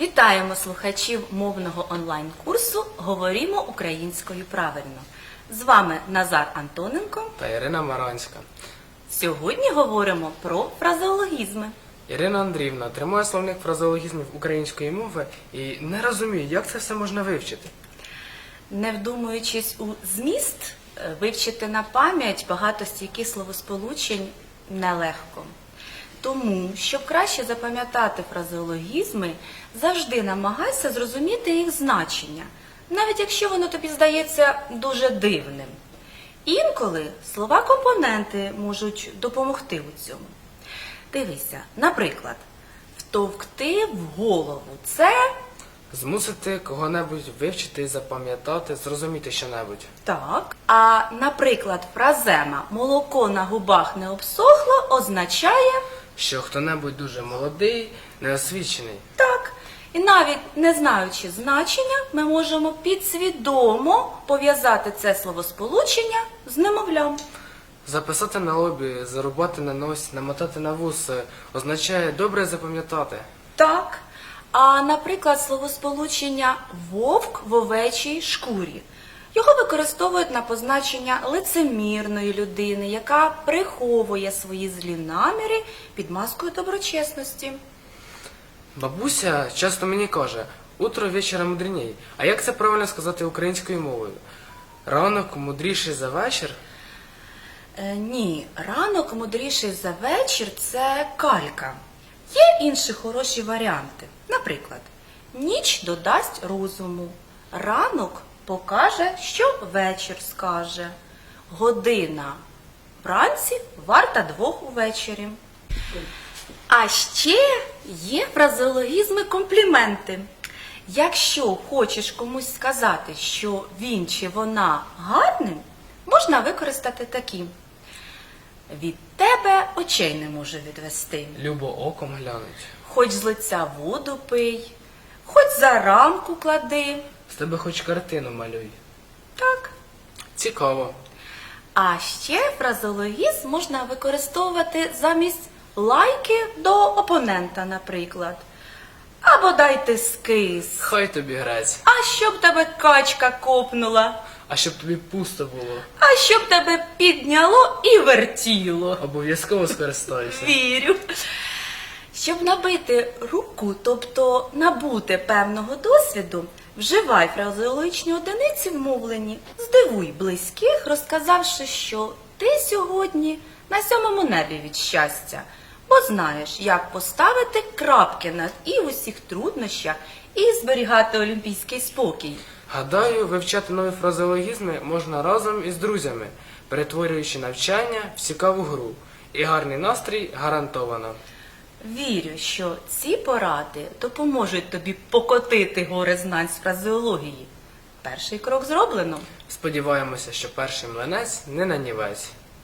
Вітаємо слухачів мовного онлайн-курсу Говоримо українською правильно. З вами Назар Антоненко. та Ірина Маранська. Сьогодні говоримо про фразеологізми. Ірина Андріївна тримає словник фразеологізмів української мови і не розуміє, як це все можна вивчити. Не вдумуючись у зміст, е, вивчити на пам'ять багато стійких словосполучень нелегко. Тому, щоб краще запам'ятати фразеологізми, завжди намагайся зрозуміти їх значення, навіть якщо воно тобі здається дуже дивним. Інколи слова-компоненти можуть допомогти у цьому. Дивися, наприклад, втовкти в голову це Змусити кого-небудь вивчити, запам'ятати, зрозуміти що-небудь. Так. А, наприклад, фразема молоко на губах не обсохло означає Що хто-небудь дуже молодий, неосвічений. так. І навіть не знаючи значення, ми можемо підсвідомо пов'язати це словосполучення з немовлям. Записати на лобі, зарубати на нос, намотати на вус е, означає добре запам'ятати. Так. А, наприклад, словосполучення вовк в овечій шкурі. Його використовують на позначення лицемірної людини, яка приховує свої злі наміри під маскою доброчесності. Бабуся часто мені каже, утро вечора мудреній. А як це правильно сказати українською мовою? Ранок мудріший за вечір? Е, ні, ранок мудріший за вечір це калька. Є інші хороші варіанти. Наприклад, ніч додасть розуму, ранок покаже, що вечір скаже. Година вранці варта двох увечері. А ще є фразеологізми компліменти. Якщо хочеш комусь сказати, що він чи вона гарним, можна використати такі. Від тебе очей не можу відвести. Любо оком глянуть. Хоч з лиця воду пий, хоч за рамку клади. З тебе хоч картину малюй. Так. Цікаво. А ще фразеологізм можна використовувати замість лайки до опонента, наприклад. Або дайте скис. Хай тобі грець. А щоб тебе качка копнула, А щоб тобі пусто було, а щоб тебе підняло і вертіло. обов'язково скористаюся. Вірю. Щоб набити руку, тобто набути певного досвіду, вживай фразеологічні одиниці в мовленні, здивуй близьких, розказавши, що ти сьогодні на сьомому небі від щастя, бо знаєш, як поставити крапки над і в усіх труднощах і зберігати олімпійський спокій. Гадаю, вивчати нові фразеологізми можна разом із друзями, перетворюючи навчання в цікаву гру. І гарний настрій гарантовано. Вірю, що ці поради допоможуть тобі покотити гори знань з фразеології. Перший крок зроблено. Сподіваємося, що перший млинець не нанівець.